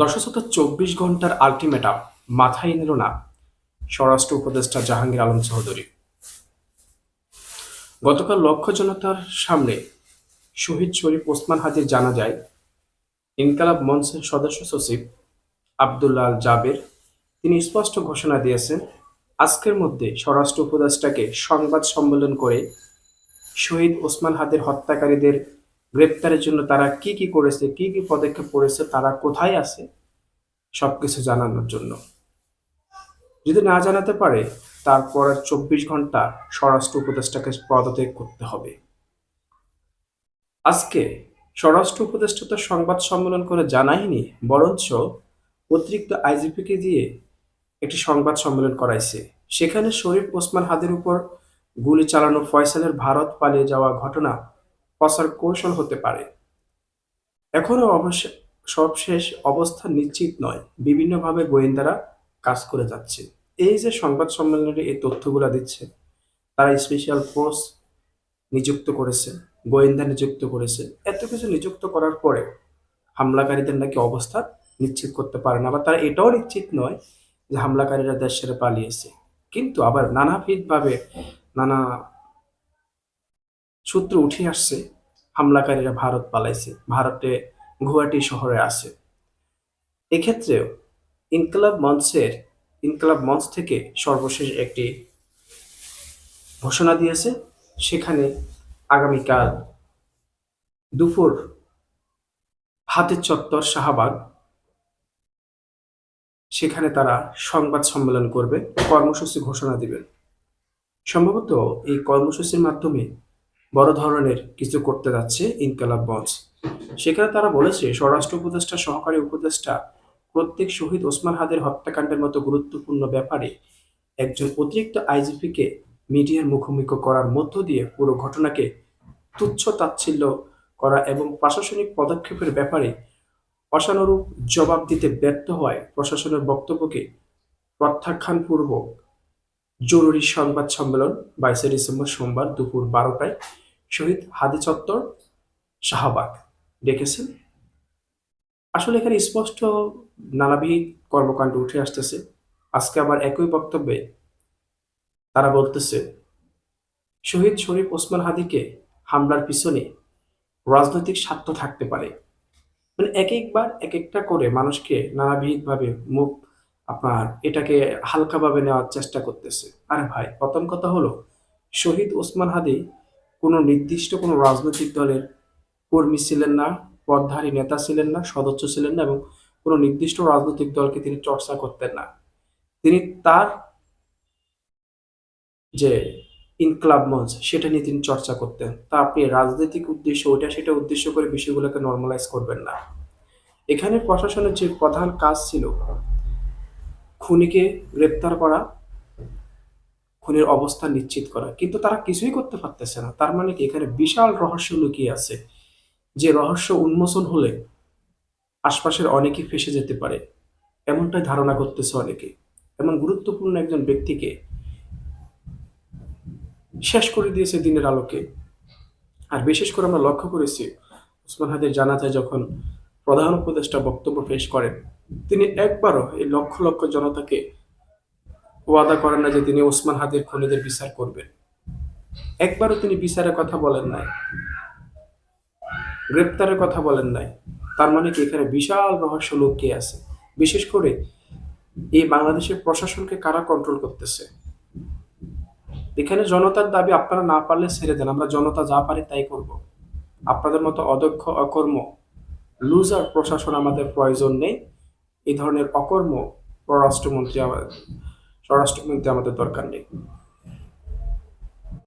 দশশত চব্বিশ ঘণ্টার আলটিমেটাম মাথায় নিল না স্বরাষ্ট্র উপদেষ্টা জাহাঙ্গীর আলম চৌধুরী। গতকাল লক্ষ জনতার সামনে শহীদ শরীফ ওসমান হাজির জানা যায় ইনকালাব মঞ্চের সদস্য সচিব আবদুল্লাহ জাবের। তিনি স্পষ্ট ঘোষণা দিয়েছেন, আজকের মধ্যে স্বরাষ্ট্র উপদেষ্টাকে সংবাদ সম্মেলন করে শহীদ ওসমান হাদের হত্যাকারীদের গ্রেপ্তারের জন্য তারা কি কি করেছে, কি কি পদক্ষেপ করেছে, তারা কোথায় আছে, সবকিছু জানানোর জন্য। যদি না জানাতে পারে, তারপর চব্বিশ ঘণ্টা স্বরাষ্ট্র উপদেষ্টাকে পদত্যাগ করতে হবে। আজকে স্বরাষ্ট্র উপদেষ্টা তো সংবাদ সম্মেলন করে জানায়নি, বরঞ্চ অতিরিক্ত আইজিপিকে দিয়ে একটি সংবাদ সম্মেলন করাইছে। সেখানে শরীফ ওসমান হাদের উপর গুলি চালানো ফয়সালের ভারত পালিয়ে যাওয়া ঘটনা প্রচার কৌশল হতে পারে। এখনও অবশ্য সবশেষ অবস্থা নিশ্চিত নয়, বিভিন্নভাবে গোয়েন্দারা কাজ করে যাচ্ছে। এই যে সংবাদ সম্মেলনে এই তথ্যগুলো দিচ্ছে, তারা স্পেশাল ফোর্স নিযুক্ত করেছে, গোয়েন্দা নিযুক্ত করেছে। এত কিছু নিযুক্ত করার পরে হামলাকারীদের নাকি অবস্থা নিশ্চিত করতে পারে না বা তারা এটাও নিশ্চিত নয় যে হামলাকারীরা দেশ ছেড়ে পালিয়েছে। কিন্তু আবার নানাবিধভাবে নানা সূত্র উঠে আসছে হামলাকারীরা ভারত পালাইছে। ভারতে গুয়াহাটি শহরে আছে। এক্ষেত্রেও ইনকলাব মঞ্চের, ইনকলাব মঞ্চ থেকে সর্বশেষ একটি ঘোষণা দিয়েছে। সেখানে আগামীকাল দুপুর হাতের চত্বর শাহবাগ, সেখানে তারা সংবাদ সম্মেলন করবে, কর্মসূচি ঘোষণা দিবেন। সম্ভবত এই কর্মসূচির মাধ্যমে বড় ধরনের কিছু করতে যাচ্ছে ইনকালাব মঞ্চ সেখানে তারা বলেছে, স্বরাষ্ট্র উপদেষ্টা, সহকারী উপদেষ্টা প্রত্যেক শহীদ ওসমান হাদের হত্যাকাণ্ডের মতো গুরুত্বপূর্ণ ব্যাপারে একজন অতিরিক্ত আইজিপিকে মিডিয়ার মুখোমুখি করার মধ্য দিয়ে পুরো ঘটনাকে তুচ্ছ তাচ্ছিল্য করা এবং প্রশাসনিক পদক্ষেপের ব্যাপারে অসানুরূপ জবাব দিতে ব্যর্থ হয় প্রশাসনের বক্তব্যকে প্রত্যাখ্যানপূর্বক জরুরি সংবাদ সম্মেলন বাইশে ডিসেম্বর সোমবার দুপুর বারোটায়। শহীদ হাদি চত্বর, শাহবাগ। ডেকেছেন আসলে এখানে স্পষ্ট নানাবিধ কর্মকাণ্ড উঠে আসতেছে। আজকে আবার একই বক্তব্যে তারা বলতেছে, শহীদ শরীফ ওসমান হাদিকে হামলার পিছনে রাজনৈতিক স্বার্থ থাকতে পারে। মানে এক একবার এক একটা করে মানুষকে নানাবিধভাবে মুখ আপনার এটাকে হালকাভাবে নেওয়ার চেষ্টা করতেছে। আরে ভাই, প্রথম কথা হলো, শহীদ ওসমান হাদি কোনো নির্দিষ্ট কোনো রাজনৈতিক দলের কর্মী ছিলেন না, পদধারী নেতা ছিলেন না, সদস্য ছিলেন না এবং কোনো নির্দিষ্ট রাজনৈতিক দলকে তিনি চর্চা করতেন না। তিনি তার যে ইনকলাব মঞ্চ, সেটা নিয়ে তিনি চর্চা করতেন। তা আপনি রাজনৈতিক উদ্দেশ্য, ওইটা সেটা উদ্দেশ্য করে বিষয়গুলোকে নর্মালাইজ করবেন না। এখানে প্রশাসনের যে প্রধান কাজ ছিল খুনিকে গ্রেপ্তার করা, খুনের অবস্থা নিশ্চিত করা। কিন্তু তারা কিছুই করতে পারতেছে না। তার মানে কি? এখানে বিশাল রহস্য লুকিয়ে আছে। যে রহস্য উন্মোচন হলে আশপাশের অনেকে ফেসে যেতে পারে। এমনটাই ধারণা করতেছে অনেকে। এমন গুরুত্বপূর্ণ একজন ব্যক্তিকে শেষ করে দিয়েছে দিনের আলোকে। আর বিশেষ করে আমরা লক্ষ্য করেছি, ওসমান হাদের জানাজায় যখন প্রধান উপদেষ্টা বক্তব্য পেশ করেন তিনি একবারও এই লক্ষ লক্ষ জনতাকে ওয়াদা করেন না যে তিনি ওসমান হাদির খুনিদের বিচার করবেন। একবারও তিনি বিচারের কথা বলেন নাই। গ্রেপ্তারের কথা বলেন নাই। তার মানে কি এখানে বিশাল রহস্য লুকিয়ে আছে। বিশেষ করে এই বাংলাদেশের প্রশাসনকে কারা কন্ট্রোল করতেছে? এখানে জনতার দাবি আপনারা না পারলে ছেড়ে দেন, আমরা জনতা যা পারি তাই করব। আপনাদের মতো অদক্ষ, অকর্ম লুজার প্রশাসন আমাদের প্রয়োজন নেই। এই ধরনের অকর্ম পররাষ্ট্রমন্ত্রী আমাদের স্বরাষ্ট্রমন্ত্রী আমাদের দরকার নেই।